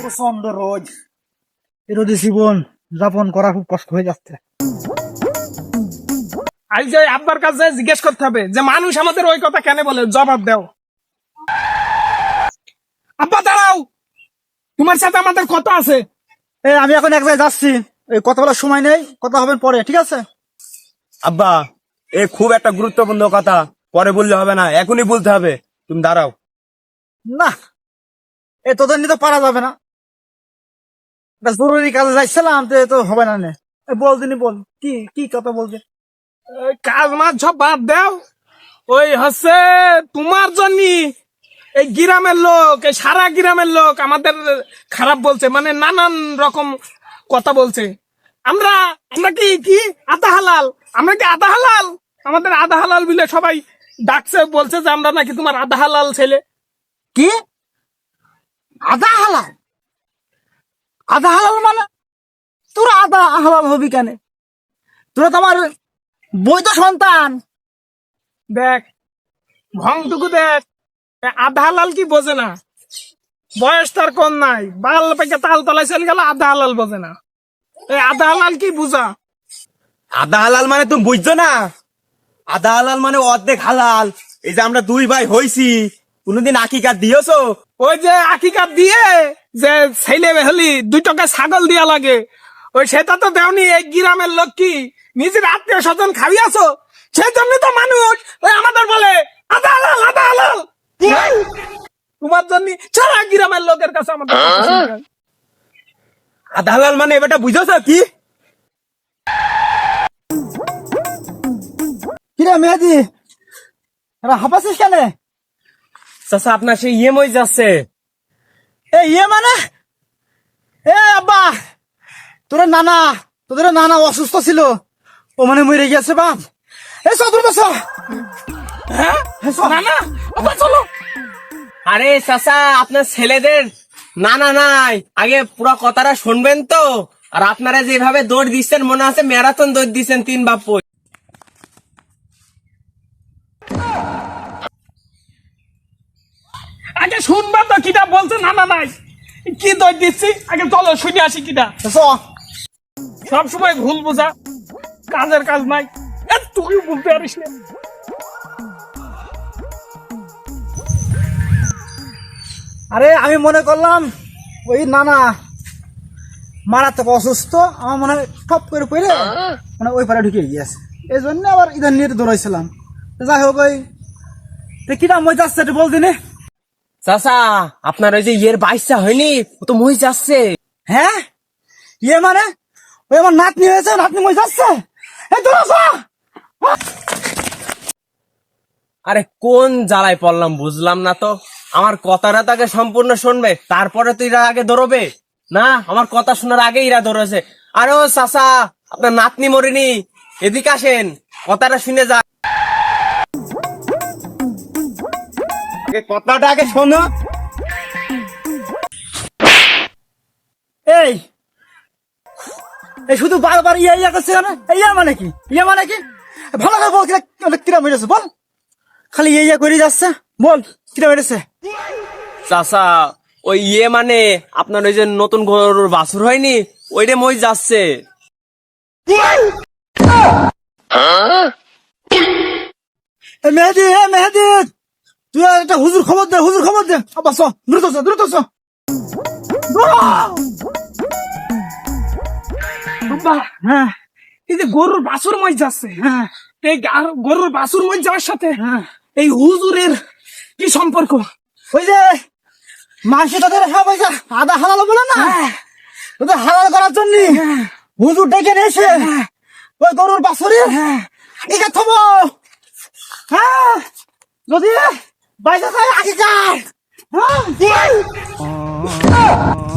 প্রচণ্ড রোদ। এই রোদে জীবন যাপন করা খুব কষ্ট হয়ে যাচ্ছে। আই যে আব্বার কাছে জিজ্ঞেস করতে হবে যে মানুষ আমাদের ওই কথা কেন বলে? জবাব দাও। আব্বা দাঁড়াও। তোমার সাথে আমাদের কথা আছে। এই আমি এখন এক জায়গায় যাচ্ছি। এই কথা বলার সময় নেই। কথা হবে পরে ঠিক আছে? আব্বা এ খুব একটা গুরুত্বপূর্ণ কথা। পরে বললে হবে না। এখনই বলতে হবে। তুমি দাঁড়াও। না, এ তোদের নিয়ে তো পারা যাবে না। জরুরি কাজে যাইছিলাম, তো তো হবে না নে। বল দিনি, বল। কি কি কথা বলছে? কাজ মাছ সব বাদ দাও। ওই হচ্ছে তোমার জন্য এই গ্রামের লোক, এই সারা গ্রামের লোক আমাদের খারাপ বলছে মানে নানান রকম কথা বলছে। আমরা আমরা কি কি? আধা হালাল। আমরা কি আধা হালাল? আমাদের আধা হালাল বলে সবাই ডাকছে, বলছে যে আমরা নাকি তোমার আধা হালাল ছেলে। কি? আধা হালাল। আধা হালাল মানে তোরা আধা হালাল হবি কেন? তোরা তো আমার বৈধ সন্তান। দেখ ভংটুকু দেখ আধা হালাল কি বোঝে না? বয়স তার কোন নাই, বাল পেকে তাল তলায় চলে গেল আধা হালাল বোঝে না। এই আধা হালাল কি বুঝা? আধা হালাল মানে তুমি বুঝছ না? আধা হালাল মানে অর্ধেক হালাল। এই যে আমরা দুই ভাই হইছি কোনোদিন আকিকার দিয়েছ? ওই যে আকিকার দিয়ে যে ছেলে হলি দুই টাকা ছাগল দিয়া লাগে। ওই সেটা তো দেওনি এই গ্রামের লোক কি? নিজের আত্মীয় স্বজন খাইয়াছো? সেই জন্য তো মানুষ ওই আমাদের বলে হালাল হালাল তোমার জন্য সারা গ্রামের লোকের কাছে আমাদের আদা হালাল মানে এবারটা বুঝেছ কি? কিরে হাঁপাছিস কেন? চাচা আপনার সেই ইয়ে মই যাচ্ছে এ ইয়ে মানে? এ আব্বা তোর নানা তোদের নানা অসুস্থ ছিল। ও মানে মরে গেছে বাপ। এ হ্যাঁ? না চলো। আরে চাচা আপনার ছেলেদের না না নাই। আগে পুরো কথাটা শুনবেন তো? আর আপনারা যেভাবে দৌড় দিচ্ছেন মনে আছে ম্যারাথন দৌড় দিচ্ছেন তিন বাপ্পু শুনবা তো কিটা বলছে? না না নাই। কি দই দিচ্ছি? আগে চলো শুনে আসি কিটা। সব সময় ভুল বোঝা কাজের কাজ নাই। তুই বলতে পারিস না। আরে আমি মনে করলাম ওই নানা মারাত্মক অসুস্থ আমার মনে হয় ঠপ করে পড়ে মানে ওই পারে ঢুকে গিয়েছে। এই জন্য আবার ইধার নিয়ে দৌড়াইছিলাম যাই হোক ওই তো কিনা মই যাচ্ছে একটু বল দিনে। চাচা আপনার ওই যে ইয়ের বাইশটা হয়নি ও তো মই যাচ্ছে। হ্যাঁ? ইয়ে মানে? ওই আমার নাতনি হয়েছে নাতনি মই যাচ্ছে। আরে কোন জ্বালায় পড়লাম বুঝলাম না তো। আমার কথাটা তাকে সম্পূর্ণ শুনবে তারপরে তো এরা আগে দৌড়বে না আমার কথা শোনার আগে এরা দৌড়েছে আরে ও চাচা আপনার নাতনি মরিনি। এদিকে আসেন কথাটা শুনে যা কথাটা আগে শোনো। এই এই শুধু বারবার ইয়া ইয়া করছে কেন? ইয়া মানে কি? ইয়া মানে কি? ভালো করে বল কিরা কিরা মেরেছে বল। খালি ইয়া ইয়া করে যাচ্ছে বল কিরা মেরেছে? চাচা ওই ইয়ে মানে আপনার ওই যে নতুন গরুর বাছুর হয়নি ওইটা মই যাচ্ছে। মেহেদি এ মেহেদি! তুই আর একটা হুজুর খবর দে হুজুর খবর দে। চ দ্রুত দ্রুত হ্যাঁ। এই যে গরুর বাছুর মই যাচ্ছে। হ্যাঁ। এই গরুর বাছুর মই যাওয়ার সাথে হ্যাঁ। এই হুজুরের কি সম্পর্ক? ওই যে মাসে তাদের সব ওই যে আদা হালাল বলে না? তোদের হালাল করার জন্য হুজুর ডেকে নিয়ে এসে ওই গরুর বাছরে। একে থবো হ্যাঁ। যদি যায় আগে হ্যাঁ।